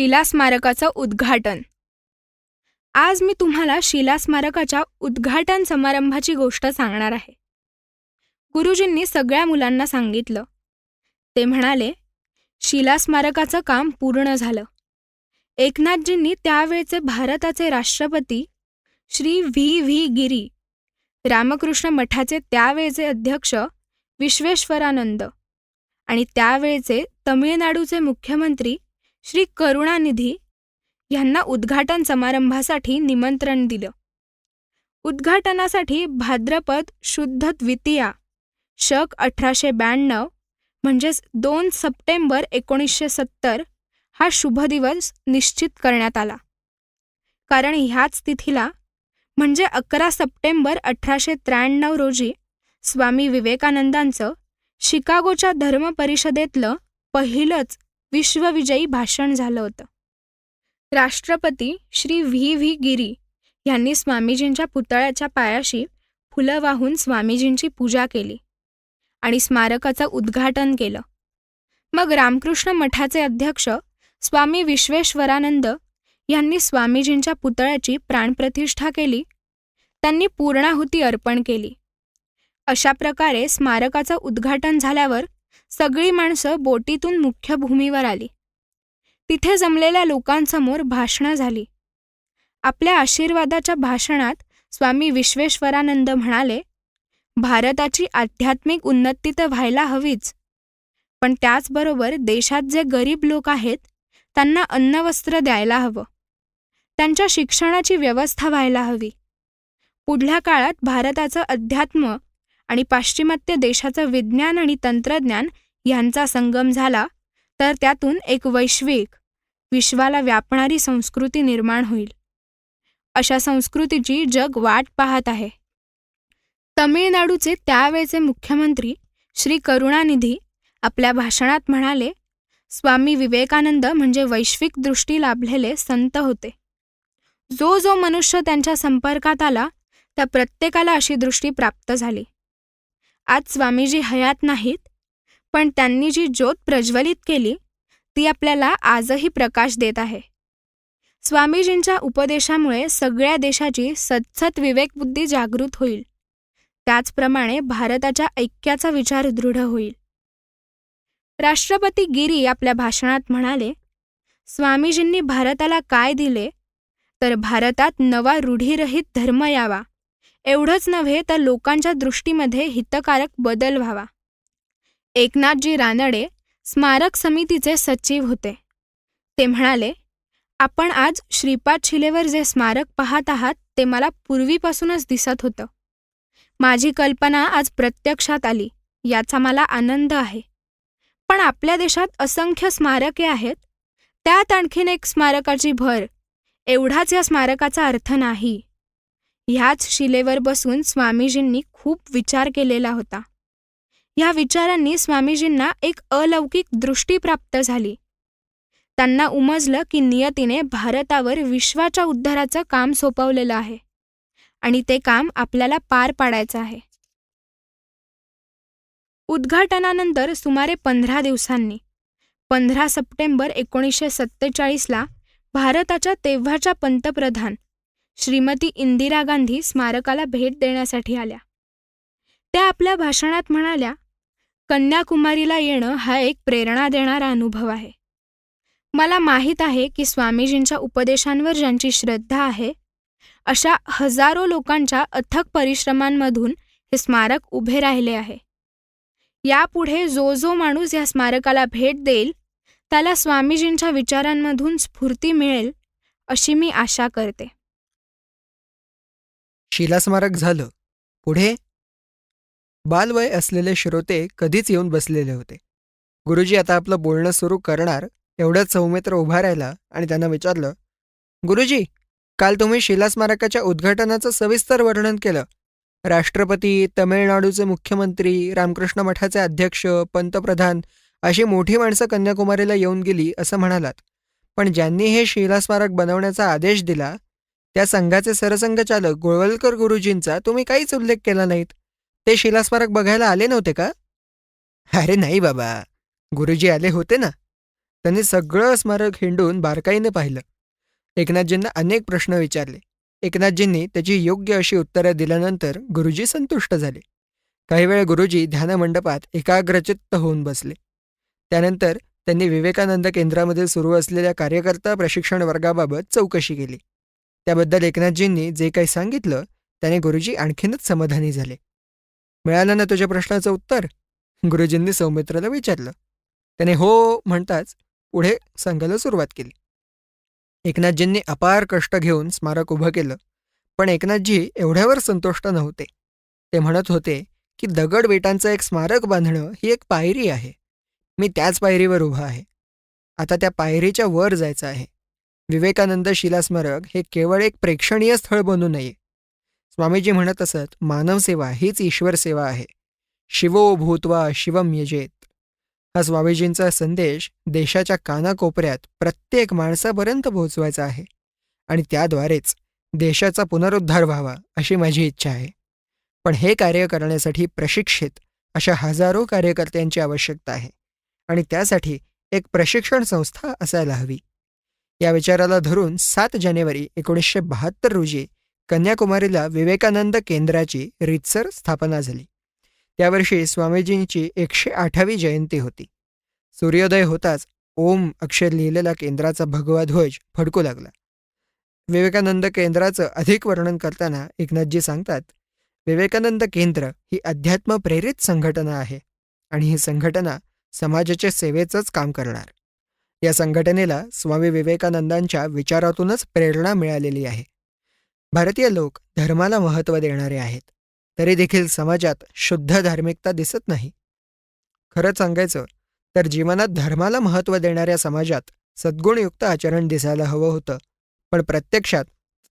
शिला स्मारकाचं उद्घाटन. आज मी तुम्हाला शिला स्मारकाच्या उद्घाटन समारंभाची गोष्ट सांगणार आहे. गुरुजींनी सगळ्या मुलांना सांगितलं. ते म्हणाले शिला स्मारकाचं काम पूर्ण झालं. एकनाथजींनी त्यावेळचे भारताचे राष्ट्रपती श्री व्ही. व्ही. गिरी रामकृष्ण मठाचे त्यावेळचे अध्यक्ष विश्वेश्वरानंद आणि त्यावेळचे तमिळनाडूचे मुख्यमंत्री श्री करुणानिधी यांना उद्घाटन समारंभासाठी निमंत्रण दिलं. उद्घाटनासाठी भाद्रपद शुद्ध द्वितीया शक अठराशे ब्याण्णव म्हणजेच दोन सप्टेंबर एकोणीसशे सत्तर हा शुभ दिवस निश्चित करण्यात आला. कारण ह्याच तिथीला म्हणजे अकरा सप्टेंबर अठराशे त्र्याण्णव रोजी स्वामी विवेकानंदांचं शिकागोच्या धर्म परिषदेतलं पहिलंच विश्वविजयी भाषण झालं होतं. राष्ट्रपती श्री व्ही. व्ही. गिरी यांनी स्वामीजींच्या पुतळ्याच्या पायाशी फुलं वाहून स्वामीजींची पूजा केली आणि स्मारकाचं उद्घाटन केलं. मग रामकृष्ण मठाचे अध्यक्ष स्वामी विश्वेश्वरानंद यांनी स्वामीजींच्या पुतळ्याची प्राणप्रतिष्ठा केली त्यांनी पूर्णाहुती अर्पण केली. अशा प्रकारे स्मारकाचं उद्घाटन झाल्यावर सगळी माणसं बोटीतून मुख्य भूमीवर आली. तिथे जमलेल्या लोकांसमोर भाषणं झाली. आपल्या आशीर्वादाच्या भाषणात स्वामी विश्वेश्वरानंद म्हणाले भारताची आध्यात्मिक उन्नती तर व्हायला हवीच. पण त्याचबरोबर देशात जे गरीब लोक आहेत त्यांना अन्नवस्त्र द्यायला हवं. त्यांच्या शिक्षणाची व्यवस्था व्हायला हवी. पुढल्या काळात भारताचं अध्यात्म आणि पाश्चिमात्य देशाचं विज्ञान आणि तंत्रज्ञान यांचा संगम झाला तर त्यातून एक वैश्विक विश्वाला व्यापणारी संस्कृती निर्माण होईल. अशा संस्कृतीची जग वाट पाहत आहे. तमिळनाडूचे त्यावेळचे मुख्यमंत्री श्री करुणानिधी आपल्या भाषणात म्हणाले स्वामी विवेकानंद म्हणजे वैश्विक दृष्टी लाभलेले संत होते. जो जो मनुष्य त्यांच्या संपर्कात आला त्या प्रत्येकाला अशी दृष्टी प्राप्त झाली. आज स्वामीजी हयात नाहीत पण त्यांनी जी ज्योत प्रज्वलित केली ती आपल्याला आजही प्रकाश देत आहे. स्वामीजींच्या उपदेशामुळे सगळ्या देशाची सतसत विवेकबुद्धी जागृत होईल. त्याचप्रमाणे भारताच्या ऐक्याचा विचार दृढ होईल. राष्ट्रपती गिरी आपल्या भाषणात म्हणाले स्वामीजींनी भारताला काय दिले? तर भारतात नवा रूढीरहित धर्म यावा. एवढंच नव्हे तर लोकांच्या दृष्टीमध्ये हितकारक बदल व्हावा. एकनाथजी रानडे स्मारक समितीचे सचिव होते. ते म्हणाले आपण आज श्रीपाद शिलेवर जे स्मारक पाहत आहात ते मला पूर्वीपासूनच दिसत होतं. माझी कल्पना आज प्रत्यक्षात आली याचा मला आनंद आहे. पण आपल्या देशात असंख्य स्मारके आहेत त्यात आणखीन एक स्मारकाची भर. एवढाच या स्मारकाचा अर्थ नाही. ह्याच शिलेवर बसून स्वामीजींनी खूप विचार केलेला होता. ह्या विचारांनी स्वामीजींना एक अलौकिक दृष्टी प्राप्त झाली. त्यांना उमजलं की नियतीने भारतावर विश्वाच्या उद्धाराचं काम सोपवलेलं आहे आणि ते काम आपल्याला पार पाडायचं आहे. उद्घाटनानंतर सुमारे पंधरा दिवसांनी पंधरा सप्टेंबर एकोणीसशे सत्तेचाळीसला भारताच्या तेव्हाच्या पंतप्रधान श्रीमती इंदिरा गांधी स्मारकाला भेट देण्यासाठी आल्या. त्या आपल्या भाषणात म्हणाल्या कन्याकुमारीला येणं हा एक प्रेरणा देणारा अनुभव आहे. मला माहीत आहे की स्वामीजींच्या उपदेशांवर ज्यांची श्रद्धा आहे अशा हजारो लोकांच्या अथक परिश्रमांमधून हे स्मारक उभे राहिले आहे. यापुढे जो जो माणूस या स्मारकाला भेट देईल त्याला स्वामीजींच्या विचारांमधून स्फूर्ती मिळेल अशी मी आशा करते. शिलास्मारक झालं. पुढे बालवय असलेले श्रोते कधीच येऊन बसलेले होते. गुरुजी आता आपलं बोलणं सुरू करणार एवढ्याच सौमित्र उभा राहिला आणि त्यांना विचारलं गुरुजी काल तुम्ही शिलास्मारकाच्या उद्घाटनाचं सविस्तर वर्णन केलं. राष्ट्रपती तमिळनाडूचे मुख्यमंत्री रामकृष्ण मठाचे अध्यक्ष पंतप्रधान अशी मोठी माणसं कन्याकुमारीला येऊन गेली असं म्हणालात. पण ज्यांनी हे शिलास्मारक बनवण्याचा आदेश दिला त्या संघाचे सरसंघचालक गोळवलकर गुरुजींचा तुम्ही काहीच उल्लेख केला नाहीत. ते शिलास्मारक बघायला आले नव्हते का? अरे नाही बाबा. गुरुजी आले होते ना. त्यांनी सगळं स्मारक हिंडून बारकाईने पाहिलं. एकनाथजींना अनेक प्रश्न विचारले. एकनाथजींनी त्याची योग्य अशी उत्तरं दिल्यानंतर गुरुजी संतुष्ट झाले. काही वेळ गुरुजी ध्यानमंडपात एकाग्रचित्त होऊन बसले. त्यानंतर त्यांनी विवेकानंद केंद्रामध्ये सुरू असलेल्या कार्यकर्ता प्रशिक्षण वर्गाबाबत चौकशी केली. त्याबद्दल एकनाथजींनी जे काही सांगितलं त्याने गुरुजी आणखीनच समाधानी झाले. मिळालं ना तुझ्या प्रश्नाचं उत्तर? गुरुजींनी सौमित्राला विचारलं. त्याने हो म्हणताच पुढे सांगायला सुरुवात केली. एकनाथजींनी अपार कष्ट घेऊन स्मारक उभं केलं पण एकनाथजी एवढ्यावर संतुष्ट नव्हते. ते म्हणत होते की दगड विटांचं एक स्मारक बांधणं ही एक पायरी आहे. मी त्याच पायरीवर उभा आहे. आता त्या पायरीच्या वर जायचं आहे. विवेकानंद शिला स्मारक हे केवळ एक प्रेक्षणीय स्थळ बनू नये. स्वामीजी म्हणत असत मानवसेवा हीच ईश्वर सेवा आहे. शिवो भूतवा शिवम यजेत. हा स्वामीजींचा संदेश देशाच्या कानाकोपऱ्यात प्रत्येक माणसापर्यंत पोहोचवायचा आहे. आणि त्याद्वारेच देशाचा पुनरुद्धार व्हावा अशी माझी इच्छा आहे. पण हे कार्य करण्यासाठी प्रशिक्षित अशा हजारो कार्यकर्त्यांची आवश्यकता आहे. आणि त्यासाठी एक प्रशिक्षण संस्था असायला हवी. या विचाराला धरून सात जानेवारी एकोणीसशे बहात्तर रोजी कन्याकुमारीला विवेकानंद केंद्राची रीतसर स्थापना झाली. त्यावर्षी स्वामीजींची एकशे आठावी जयंती होती. सूर्योदय होताच ओम अक्षर लिहिलेला केंद्राचा भगवा ध्वज फडकू लागला. विवेकानंद केंद्राचं अधिक वर्णन करताना एकनाथजी सांगतात विवेकानंद केंद्र ही अध्यात्म प्रेरित संघटना आहे आणि ही संघटना समाजाच्या सेवेचंच काम करणार. या संघटनेला स्वामी विवेकानंदांच्या विचारातूनच प्रेरणा मिळालेली आहे. भारतीय लोक धर्माला महत्त्व देणारे आहेत तरी देखील समाजात शुद्ध धार्मिकता दिसत नाही. खरं सांगायचं तर जीवनात धर्माला महत्त्व देणाऱ्या समाजात सद्गुणयुक्त आचरण दिसायला हवं होतं पण प्रत्यक्षात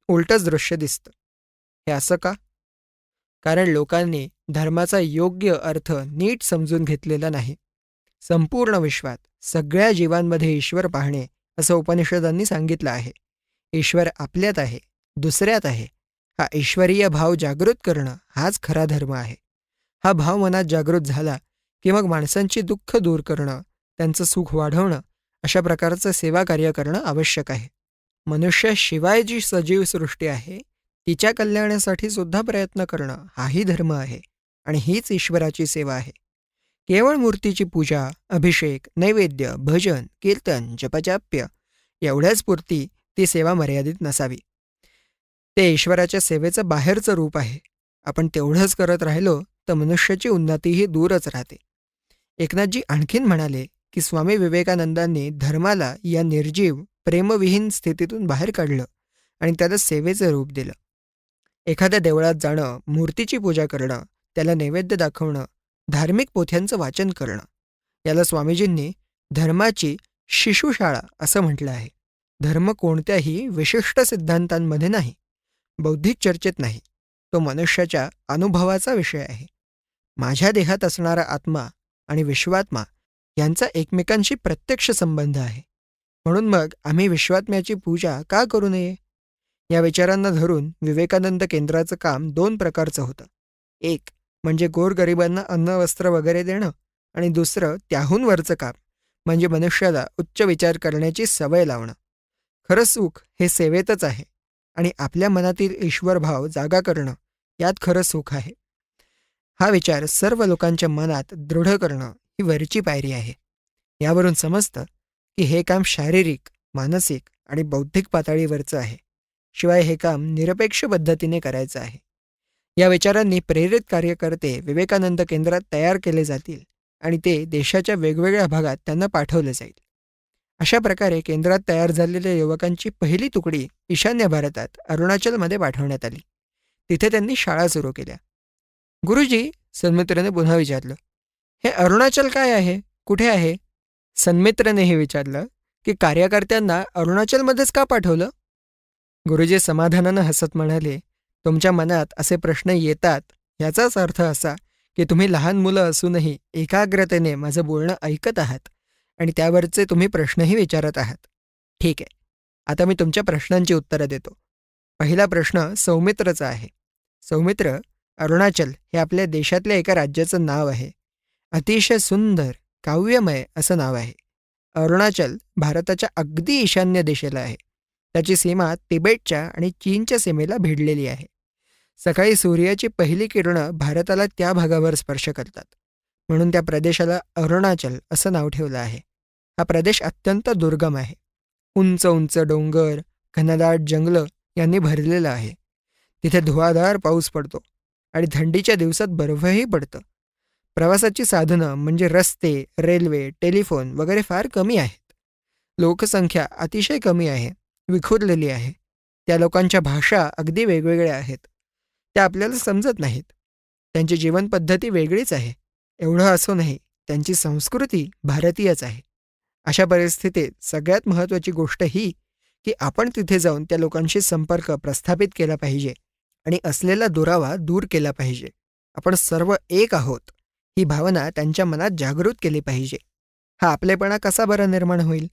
उलटंच दृश्य दिसतं. हे असं का? कारण लोकांनी धर्माचा योग्य अर्थ नीट समजून घेतलेला नाही. संपूर्ण विश्वात सगळ्या जीवांमध्ये ईश्वर पाहणे असं उपनिषदांनी सांगितलं आहे. ईश्वर आपल्यात आहे दुसऱ्यात आहे. हा ईश्वरीय भाव जागृत करणं हाच खरा धर्म आहे. हा भाव मनात जागृत झाला की मग माणसांची दुःख दूर करणं त्यांचं सुख वाढवणं अशा प्रकारचं सेवा कार्य करणं आवश्यक आहे. मनुष्याशिवाय जी सजीव सृष्टी आहे तिच्या कल्याणासाठी सुद्धा प्रयत्न करणं हाही धर्म आहे आणि हीच ईश्वराची सेवा आहे. केवळ मूर्तीची पूजा अभिषेक नैवेद्य भजन कीर्तन जपजाप्य एवढ्याच पुरती ती सेवा मर्यादित नसावी. ते ईश्वराच्या सेवेचं बाहेरचं रूप आहे. आपण तेवढंच करत राहिलो तर मनुष्याची उन्नतीही दूरच राहते. एकनाथजी आणखीन म्हणाले की स्वामी विवेकानंदांनी धर्माला या निर्जीव प्रेमविहीन स्थितीतून बाहेर काढलं आणि त्याला सेवेचं रूप दिलं. एखाद्या देवळात जाणं मूर्तीची पूजा करणं त्याला नैवेद्य दाखवणं धार्मिक पोथ्यांचं वाचन करणं. याला स्वामीजींनी धर्माची शिशुशाळा असं म्हटलं आहे. धर्म कोणत्याही विशिष्ट सिद्धांतांमध्ये नाही बौद्धिक चर्चेत नाही. तो मनुष्याच्या अनुभवाचा विषय आहे. माझ्या देहात असणारा आत्मा आणि विश्वात्मा यांचा एकमेकांशी प्रत्यक्ष संबंध आहे. म्हणून मग आम्ही विश्वात्म्याची पूजा का करू नये? या विचारांना धरून विवेकानंद केंद्राचं काम दोन प्रकारचं होतं. एक म्हणजे गोरगरिबांना अन्न वस्त्र वगैरे देणं आणि दुसरं त्याहून वरचं काम म्हणजे मनुष्याला उच्च विचार करण्याची सवय लावणं. खरं सुख हे सेवेतच आहे आणि आपल्या मनातील ईश्वरभाव जागा करणं यात खरं सुख आहे. हा विचार सर्व लोकांच्या मनात दृढ करणं ही वरची पायरी आहे. यावरून समजतं की हे काम शारीरिक मानसिक आणि बौद्धिक पातळीवरचं आहे. शिवाय हे काम निरपेक्ष पद्धतीने करायचं आहे. या विचारांनी प्रेरित कार्यकर्ते विवेकानंद केंद्रात तयार केले जातील आणि ते देशाच्या वेगवेगळ्या भागात त्यांना पाठवले जाईल. अशा प्रकारे केंद्रात तयार झालेल्या युवकांची पहिली तुकडी ईशान्य भारतात अरुणाचलमध्ये पाठवण्यात आली. तिथे त्यांनी शाळा सुरू केल्या. गुरुजी सन्मित्रने पुन्हा विचारलं हे अरुणाचल काय आहे? कुठे आहे? सन्मित्रने हे विचारलं की कार्यकर्त्यांना अरुणाचलमध्येच का पाठवलं? गुरुजी समाधानानं हसत म्हणाले तुमच्या मनात असे प्रश्न येतात याचाच अर्थ असा की तुम्ही लहान मुलं असूनही एकाग्रतेने माझं बोलणं ऐकत आहात आणि त्यावरचे तुम्ही प्रश्नही विचारत आहात. ठीक आहे आता मी तुमच्या प्रश्नांची उत्तरं देतो. पहिला प्रश्न सौमित्रचा आहे. सौमित्र अरुणाचल हे आपल्या देशातल्या एका राज्याचं नाव आहे. अतिशय सुंदर काव्यमय असं नाव आहे. अरुणाचल भारताच्या अगदी ईशान्य दिशेला आहे. त्याची सीमा तिबेटच्या आणि चीनच्या सीमेला भिडलेली आहे. सकाळी सूर्याची पहिली किरणं भारताला त्या भागावर स्पर्श करतात. म्हणून त्या प्रदेशाला अरुणाचल असं नाव ठेवलं आहे. हा प्रदेश अत्यंत दुर्गम आहे. उंच उंच डोंगर घनदाट जंगलं यांनी भरलेलं आहे. तिथे धुवाधार पाऊस पडतो आणि थंडीच्या दिवसात बर्फही पडतं. प्रवासाची साधनं म्हणजे रस्ते रेल्वे टेलिफोन वगैरे फार कमी आहेत. लोकसंख्या अतिशय कमी आहे. विखुरलेली आहे. त्या लोकांच्या भाषा अगदी वेगवेगळ्या आहेत. त्या आपल्याला समजत नाहीत. त्यांची जीवनपद्धती वेगळीच आहे. एवढं असूनही त्यांची संस्कृती भारतीयच आहे. अशा परिस्थितीत सगळ्यात महत्त्वाची गोष्ट ही की आपण तिथे जाऊन त्या लोकांशी संपर्क प्रस्थापित केला पाहिजे आणि असलेला दुरावा दूर केला पाहिजे. आपण सर्व एक आहोत ही भावना त्यांच्या मनात जागृत केली पाहिजे. हा आपलेपणा कसा बरं निर्माण होईल?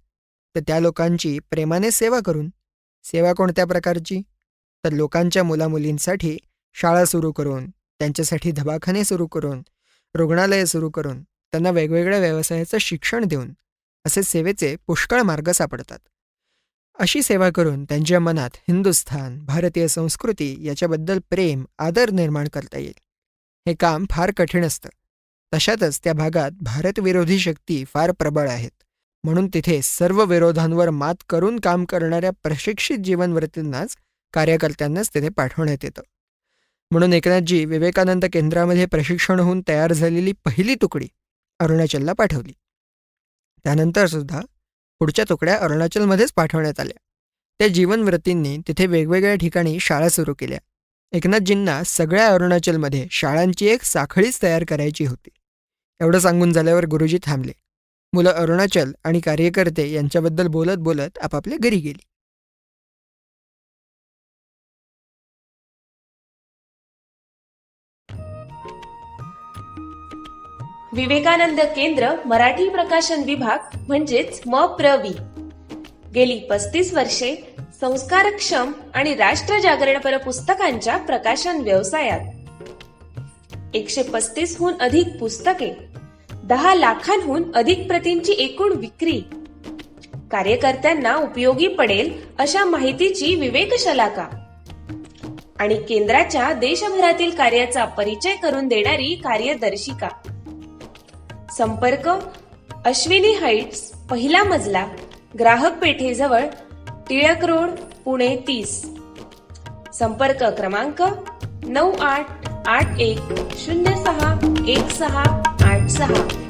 तर त्या लोकांची प्रेमाने सेवा करून. सेवा कोणत्या प्रकारची? तर लोकांच्या मुलामुलींसाठी शाळा सुरू करून त्यांच्यासाठी दवाखाने सुरू करून रुग्णालये सुरू करून त्यांना वेगवेगळ्या व्यवसायाचं शिक्षण देऊन असे सेवेचे पुष्कळ मार्ग सापडतात. अशी सेवा करून त्यांच्या मनात हिंदुस्थान भारतीय संस्कृती याच्याबद्दल प्रेम आदर निर्माण करता येईल. हे काम फार कठीण असतं. तशातच त्या भागात भारतविरोधी शक्ती फार प्रबळ आहेत. म्हणून तिथे सर्व विरोधांवर मात करून काम करणाऱ्या प्रशिक्षित जीवनवृत्तींनाच कार्यकर्त्यांनाच तिथे पाठवण्यात येतं. म्हणून एकनाथजी विवेकानंद केंद्रामध्ये प्रशिक्षण होऊन तयार झालेली पहिली तुकडी अरुणाचलला पाठवली. त्यानंतर सुद्धा पुढच्या तुकड्या अरुणाचलमध्येच पाठवण्यात आल्या. त्या जीवनवृत्तींनी तिथे वेगवेगळ्या ठिकाणी शाळा सुरू केल्या. एकनाथजींना सगळ्या अरुणाचलमध्ये शाळांची एक साखळीच तयार करायची होती. एवढं सांगून झाल्यावर गुरुजी थांबले. मुलं अरुणाचल आणि कार्यकर्ते यांच्याबद्दल बोलत बोलत आपापल्या घरी गेली. विवेकानंद केंद्र मराठी प्रकाशन विभाग म्हणजेच म प्रवी गेली पस्तीस वर्षे संस्कारक्षम आणि राष्ट्र जागरणपर पुस्तकांच्या प्रकाशन व्यवसायात. एकशे पस्तीस हून अधिक पुस्तके दहा लाखांहून अधिक प्रतींची एकूण विक्री. कार्यकर्त्यांना उपयोगी पडेल अशा माहितीची विवेकशलाका. आणि केंद्राच्या देशभरातील कार्याचा परिचय करून देणारी कार्यदर्शिका. संपर्क अश्विनी हाईट्स पहिला मजला ग्राहक पेठेजवळ टिळक रोड पुणे तीस. संपर्क क्रमांक नऊ आठ आठ एक शून्य सहा एक सहा आठ सहा